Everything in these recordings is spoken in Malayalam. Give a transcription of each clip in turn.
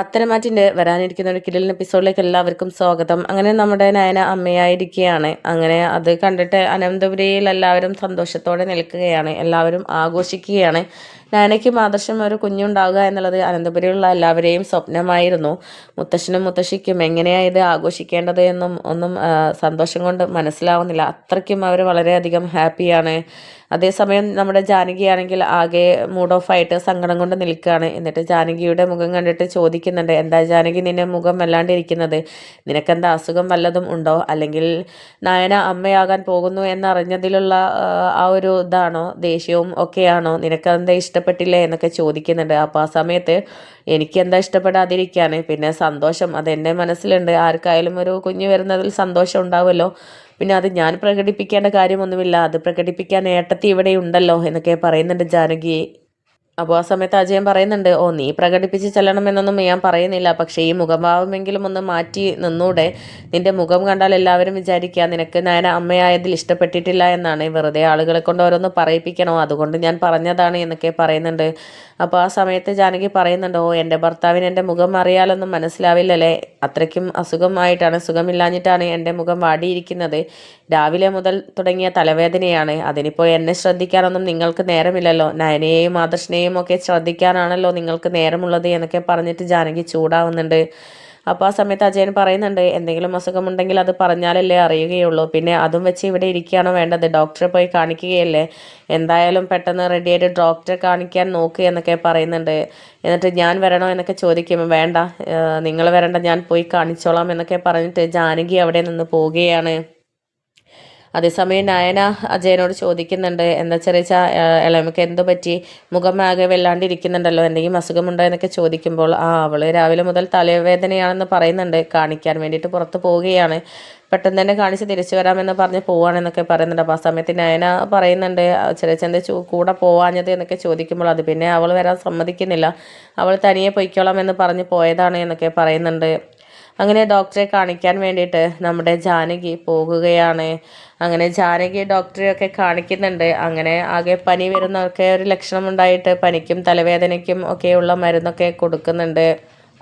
പത്തനമാറ്റിന്റെ വരാനിരിക്കുന്ന ഒരു കിടിലൻ എപ്പിസോഡിലേക്ക് എല്ലാവർക്കും സ്വാഗതം. അങ്ങനെ നമ്മുടെ നയന അമ്മയായിരിക്കുകയാണ്. അങ്ങനെ അത് കണ്ടിട്ട് അനന്തപുരിയിൽ എല്ലാവരും സന്തോഷത്തോടെ നിൽക്കുകയാണ്. എല്ലാവരും ആഘോഷിക്കുകയാണ്. നയനയ്ക്കും ആദർശം ഒരു കുഞ്ഞുണ്ടാവുക എന്നുള്ളത് അനന്തപുരിയുള്ള എല്ലാവരെയും സ്വപ്നമായിരുന്നു. മുത്തശ്ശനും മുത്തശ്ശിക്കും എങ്ങനെയാണ് ഇത് ആഘോഷിക്കേണ്ടത് എന്നും ഒന്നും സന്തോഷം കൊണ്ട് മനസ്സിലാവുന്നില്ല. അത്രയ്ക്കും അവർ വളരെയധികം ഹാപ്പിയാണ്. അതേസമയം നമ്മുടെ ജാനകിയാണെങ്കിൽ ആകെ മൂഡ് ഓഫ് ആയിട്ട് സങ്കടം കൊണ്ട് നിൽക്കുകയാണ്. എന്നിട്ട് ജാനകിയുടെ മുഖം കണ്ടിട്ട് ചോദിക്കുന്നുണ്ട് എന്താ ജാനകി നിന്നെ മുഖം വല്ലാണ്ടിരിക്കുന്നത്? നിനക്കെന്താ അസുഖം വല്ലതും ഉണ്ടോ? അല്ലെങ്കിൽ നയന അമ്മയാകാൻ പോകുന്നു എന്നറിഞ്ഞതിലുള്ള ആ ഒരു ഇതാണോ? ദേഷ്യവും ഒക്കെയാണോ? നിനക്കെന്താ ഇഷ്ടപ്പെട്ടില്ലേ എന്നൊക്കെ ചോദിക്കുന്നുണ്ട്. അപ്പോൾ ആ സമയത്ത് എനിക്ക് എന്താ ഇഷ്ടപ്പെടാതിരിക്കാൻ? പിന്നെ സന്തോഷം അത് എന്റെ മനസ്സിലുണ്ട്. ആർക്കായാലും ഒരു കുഞ്ഞ് വരുന്നതിൽ സന്തോഷം ഉണ്ടാവുമല്ലോ. പിന്നെ അത് ഞാൻ പ്രകടിപ്പിക്കേണ്ട കാര്യമൊന്നുമില്ല. അത് പ്രകടിപ്പിക്കാൻ ഏട്ടത്തി ഇവിടെ ഉണ്ടല്ലോ എന്നൊക്കെ പറയുന്നുണ്ട് ജാനകി അപ്പോൾ ആ സമയത്ത് അജയൻ പറയുന്നുണ്ട് ഓ നീ പ്രകടിപ്പിച്ച് ചെല്ലണമെന്നൊന്നും ഞാൻ പറയുന്നില്ല. പക്ഷേ ഈ മുഖഭാവമെങ്കിലും ഒന്ന് മാറ്റി നിന്നൂടെ. നിന്റെ മുഖം കണ്ടാൽ എല്ലാവരും വിചാരിക്കുക നിനക്ക് ഞാൻ അമ്മയായതിൽ ഇഷ്ടപ്പെട്ടിട്ടില്ല എന്നാണ്. വെറുതെ ആളുകളെ കൊണ്ട് ഓരോന്ന് പറയിപ്പിക്കണോ? അതുകൊണ്ട് ഞാൻ പറഞ്ഞതാണ് എന്നൊക്കെ പറയുന്നുണ്ട്. അപ്പോൾ ആ സമയത്ത് ജാനകി പറയുന്നുണ്ട് ഓ എന്റെ ഭർത്താവിന് എന്റെ മുഖം അറിയാലൊന്നും മനസ്സിലാവില്ലല്ലേ? അത്രയ്ക്കും അസുഖമായിട്ടാണ് സുഖമില്ലാഞ്ഞിട്ടാണ് എന്റെ മുഖം വാടിയിരിക്കുന്നത്. രാവിലെ മുതൽ തുടങ്ങിയ തലവേദനയാണ്. അതിനിപ്പോൾ എന്നെ ശ്രദ്ധിക്കാനൊന്നും നിങ്ങൾക്ക് നേരമില്ലല്ലോ. നയനയെയും ആദർശനെയും ഒക്കെ ശ്രദ്ധിക്കാനാണല്ലോ നിങ്ങൾക്ക് നേരമുള്ളത് എന്നൊക്കെ പറഞ്ഞിട്ട് ജാനകി ചൂടാവുന്നുണ്ട്. അപ്പോൾ ആ സമയത്ത് അജയൻ പറയുന്നുണ്ട് എന്തെങ്കിലും അസുഖമുണ്ടെങ്കിൽ അത് പറഞ്ഞാലല്ലേ അറിയുകയുള്ളൂ. പിന്നെ അതും വെച്ച് ഇവിടെ ഇരിക്കുകയാണോ വേണ്ടത്. ഡോക്ടറെ പോയി കാണിക്കുകയല്ലേ? എന്തായാലും പെട്ടെന്ന് റെഡിയായിട്ട് ഡോക്ടറെ കാണിക്കാൻ നോക്കുക എന്നൊക്കെ പറയുന്നുണ്ട്. എന്നിട്ട് ഞാൻ വരണോ എന്നൊക്കെ ചോദിക്കും. വേണ്ട നിങ്ങൾ വരണ്ട ഞാൻ പോയി കാണിച്ചോളാം എന്നൊക്കെ പറഞ്ഞിട്ട് ജാനകി അവിടെ നിന്ന് പോവുകയാണ്. അതേസമയം നയന അജയനോട് ചോദിക്കുന്നുണ്ട് എന്താ ചെറിയ ഇളമക്ക് എന്തു പറ്റി? മുഖം ആകെ വെല്ലാണ്ടിരിക്കുന്നുണ്ടല്ലോ എന്തെങ്കിലും അസുഖമുണ്ടോ? എന്നൊക്കെ ചോദിക്കുമ്പോൾ ആ അവൾ രാവിലെ മുതൽ തലവേദനയാണെന്ന് പറയുന്നുണ്ട് കാണിക്കാൻ വേണ്ടിയിട്ട് പുറത്ത് പോവുകയാണ്. പെട്ടെന്ന് തന്നെ കാണിച്ച് തിരിച്ചു വരാമെന്ന് പറഞ്ഞ് പോവാണെന്നൊക്കെ പറയുന്നുണ്ട്. അപ്പോൾ ആ സമയത്ത് നയന പറയുന്നുണ്ട് ചെറിയ ചെന്ത കൂടെ പോവാഞ്ഞത്? എന്നൊക്കെ ചോദിക്കുമ്പോൾ അത് പിന്നെ അവൾ വരാൻ സമ്മതിക്കുന്നില്ല. അവൾ തനിയെ പൊയ്ക്കോളാം എന്ന് പറഞ്ഞ് പോയതാണ് എന്നൊക്കെ പറയുന്നുണ്ട്. അങ്ങനെ ഡോക്ടറെ കാണിക്കാൻ വേണ്ടിയിട്ട് നമ്മുടെ ജാനകി പോകുകയാണ്. അങ്ങനെ ജാനകി ഡോക്ടറെയൊക്കെ കാണിക്കുന്നുണ്ട്. അങ്ങനെ ആകെ പനി വരുന്നൊക്കെ ഒരു ലക്ഷണം ഉണ്ടായിട്ട് പനിക്കും തലവേദനയ്ക്കും ഒക്കെയുള്ള മരുന്നൊക്കെ കൊടുക്കുന്നുണ്ട്.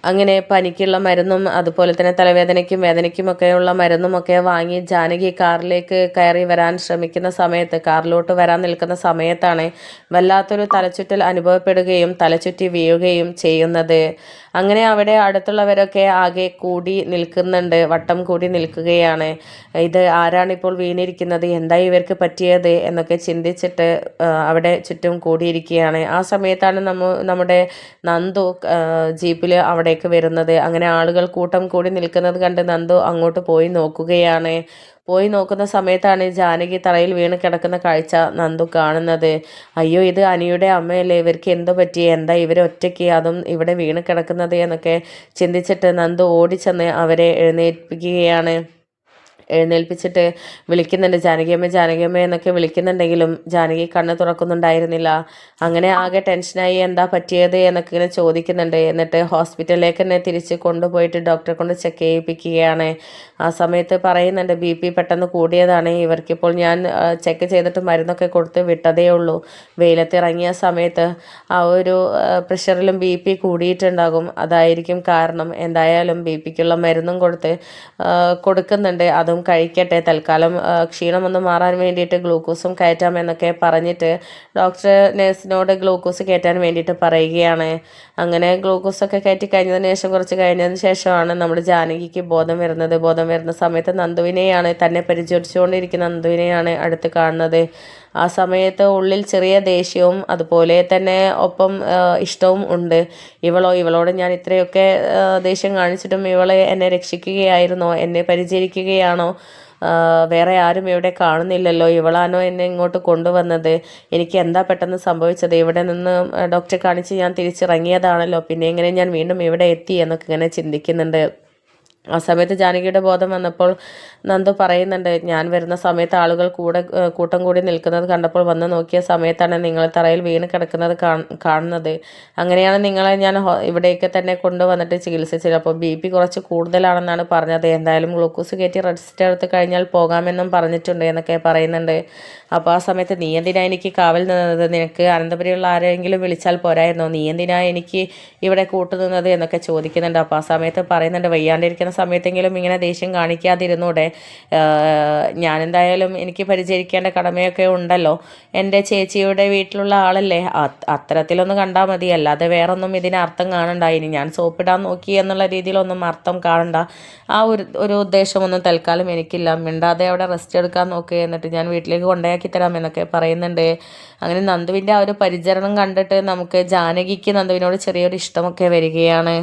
അങ്ങനെ പനിക്കുള്ള മരുന്നും അതുപോലെ തന്നെ തലവേദനയ്ക്കും വേദനയ്ക്കുമൊക്കെയുള്ള മരുന്നുമൊക്കെ വാങ്ങി ജാനകി കാറിലേക്ക് കയറി വരാൻ ശ്രമിക്കുന്ന സമയത്ത് കാറിലോട്ട് വരാൻ നിൽക്കുന്ന സമയത്താണ് വല്ലാത്തൊരു തലചുറ്റൽ അനുഭവപ്പെടുകയും തലചുറ്റി വീഴുകയും ചെയ്യുന്നത്. അങ്ങനെ അവിടെ അടുത്തുള്ളവരൊക്കെ ആകെ കൂടി നിൽക്കുന്നുണ്ട് വട്ടം കൂടി നിൽക്കുകയാണ്. ഇത് ആരാണിപ്പോൾ വീണിരിക്കുന്നത്? എന്താ ഇവർക്ക് പറ്റിയത്? എന്നൊക്കെ ചിന്തിച്ചിട്ട് അവിടെ ചുറ്റും കൂടിയിരിക്കുകയാണ്. ആ സമയത്താണ് നമ്മ നമ്മുടെ നന്ദു ജീപ്പിൽ അവിടെ അവിടേക്ക് വരുന്നത്. അങ്ങനെ ആളുകൾ കൂട്ടം കൂടി നിൽക്കുന്നത് കണ്ട് നന്ദു അങ്ങോട്ട് പോയി നോക്കുകയാണ്. പോയി നോക്കുന്ന സമയത്താണ് ജാനകി തറയിൽ വീണ് കിടക്കുന്ന കാഴ്ച നന്ദു കാണുന്നത്. അയ്യോ ഇത് അനിയുടെ അമ്മയല്ലേ? ഇവർക്ക് എന്തോ പറ്റി? എന്താ ഇവരെ ഒറ്റയ്ക്ക് അതും ഇവിടെ വീണ് കിടക്കുന്നത്? എന്നൊക്കെ ചിന്തിച്ചിട്ട് നന്ദു ഓടിച്ചെന്ന് അവരെ എഴുന്നേൽപ്പിക്കുകയാണ്. എഴുന്നേൽപ്പിച്ചിട്ട് വിളിക്കുന്നുണ്ട് ജാനകിയമ്മ ജാനകിയമ്മ എന്നൊക്കെ വിളിക്കുന്നുണ്ടെങ്കിലും ജാനകി കണ്ണ് തുറക്കുന്നുണ്ടായിരുന്നില്ല. അങ്ങനെ ആകെ ടെൻഷനായി എന്താ പറ്റിയത്? എന്നൊക്കെ ഇങ്ങനെ ചോദിക്കുന്നുണ്ട്. എന്നിട്ട് ഹോസ്പിറ്റലിലേക്ക് തന്നെ തിരിച്ച് കൊണ്ടുപോയിട്ട് ഡോക്ടറെ കൊണ്ട് ചെക്ക് ചെയ്യിപ്പിക്കുകയാണ്. ആ സമയത്ത് പറയുന്നുണ്ട് ബി പി പെട്ടെന്ന് കൂടിയതാണ്. ഇവർക്കിപ്പോൾ ഞാൻ ചെക്ക് ചെയ്തിട്ട് മരുന്നൊക്കെ കൊടുത്ത് വിട്ടതേ ഉള്ളൂ. വെയിലത്തിറങ്ങിയ സമയത്ത് ആ ഒരു പ്രഷറിലും ബി പി കൂടിയിട്ടുണ്ടാകും. അതായിരിക്കും കാരണം. എന്തായാലും ബി പിക്കുള്ള മരുന്നും കൊടുത്ത് കൊടുക്കുന്നുണ്ട്. അതും അതും കഴിക്കട്ടെ തൽക്കാലം ക്ഷീണം ഒന്ന് മാറാൻ വേണ്ടിയിട്ട് ഗ്ലൂക്കോസും കയറ്റാമെന്നൊക്കെ പറഞ്ഞിട്ട് ഡോക്ടർ നേഴ്സിനോട് ഗ്ലൂക്കോസ് കയറ്റാൻ വേണ്ടിയിട്ട് പറയുകയാണ്. അങ്ങനെ ഗ്ലൂക്കോസൊക്കെ കയറ്റി കഴിഞ്ഞതിന് ശേഷം കുറച്ച് കഴിഞ്ഞതിന് ശേഷമാണ് നമ്മുടെ ജാനകിക്ക് ബോധം വരുന്നത്. ബോധം വരുന്ന സമയത്ത് നന്ദുവിനെയാണ് തന്നെ പരിചരിച്ചുകൊണ്ടിരിക്കുന്ന നന്ദുവിനെയാണ് അടുത്ത് കാണുന്നത്. ആ സമയത്ത് ഉള്ളിൽ ചെറിയ ദേഷ്യവും അതുപോലെ തന്നെ ഒപ്പം ഇഷ്ടവും ഉണ്ട്. ഇവളോ ഇവളോട് ഞാൻ ഇത്രയൊക്കെ ദേഷ്യം കാണിച്ചിട്ടും ഇവളെ എന്നെ രക്ഷിക്കുകയായിരുന്നോ? എന്നെ പരിചരിക്കുകയാണോ? വേറെ ആരും ഇവിടെ കാണുന്നില്ലല്ലോ. ഇവളാണോ എന്നെ ഇങ്ങോട്ട് കൊണ്ടുവന്നത്? എനിക്ക് എന്താ പെട്ടെന്ന് സംഭവിച്ചത്? ഇവിടെ നിന്ന് ഡോക്ടറെ കാണിച്ച് ഞാൻ തിരിച്ചിറങ്ങിയതാണല്ലോ. പിന്നെ എങ്ങനെ ഞാൻ വീണ്ടും ഇവിടെ എത്തി എന്നൊക്കെ ഇങ്ങനെ ചിന്തിക്കുന്നുണ്ട്. ആ സമയത്ത് ജാനകിയുടെ ബോധം വന്നപ്പോൾ നന്ദു പറയുന്നുണ്ട് ഞാൻ വരുന്ന സമയത്ത് ആളുകൾ കൂടെ കൂട്ടം കൂടി നിൽക്കുന്നത് കണ്ടപ്പോൾ വന്ന് നോക്കിയ സമയത്താണ് നിങ്ങൾ തറയിൽ വീണ് കിടക്കുന്നത് കാണ്- കാണുന്നത്. അങ്ങനെയാണ് നിങ്ങളെ ഞാൻ ഇവിടേക്ക് തന്നെ കൊണ്ടുവന്നിട്ട് ചികിത്സിച്ചത്. അപ്പോൾ ബി പി കുറച്ച് കൂടുതലാണെന്നാണ് പറഞ്ഞത്. എന്തായാലും ഗ്ലൂക്കോസ് കയറ്റി റെസ്റ്റ് എടുത്ത് കഴിഞ്ഞാൽ പോകാമെന്നും പറഞ്ഞിട്ടുണ്ട് എന്നൊക്കെ പറയുന്നുണ്ട്. അപ്പോൾ ആ സമയത്ത് നീ എന്തിനാ എനിക്ക് കാവൽ നിന്നത്? നിനക്ക് അനന്തപുരിയുള്ള ആരെങ്കിലും വിളിച്ചാൽ പോരായിരുന്നോ? നീ എന്തിനാ എനിക്ക് ഇവിടെ കൂട്ടുനിന്നത് എന്നൊക്കെ ചോദിക്കുന്നുണ്ട്. അപ്പോൾ ആ സമയത്ത് പറയുന്നുണ്ട് വയ്യാണ്ടിരിക്കുന്ന സമയത്തെങ്കിലും ഇങ്ങനെ ദേഷ്യം കാണിക്കാതിരുന്നൂടെ. ഞാനെന്തായാലും എനിക്ക് പരിചരിക്കേണ്ട കടമയൊക്കെ ഉണ്ടല്ലോ. എന്റെ ചേച്ചിയുടെ വീട്ടിലുള്ള ആളല്ലേ? അത് അത്തരത്തിലൊന്ന് കണ്ടാൽ മതി. അല്ലാതെ വേറൊന്നും ഇതിന് അർത്ഥം കാണണ്ട. ഇനി ഞാൻ സോപ്പിടാൻ നോക്കി എന്നുള്ള രീതിയിലൊന്നും അർത്ഥം കാണണ്ട. ആ ഒരു ഒരു ഉദ്ദേശമൊന്നും തൽക്കാലം എനിക്കില്ല. മിണ്ടാതെ അവിടെ റെസ്റ്റ് എടുക്കാൻ നോക്കുക എന്നിട്ട് ഞാൻ വീട്ടിലേക്ക് കൊണ്ടാക്കി തരാം എന്നൊക്കെ പറയുന്നുണ്ട്. അങ്ങനെ നന്ദുവിന്റെ ആ ഒരു പരിചരണം കണ്ടിട്ട് നമുക്ക് ജാനകിക്ക് നന്ദുവിനോട് ചെറിയൊരു ഇഷ്ടമൊക്കെ വരികയാണ്.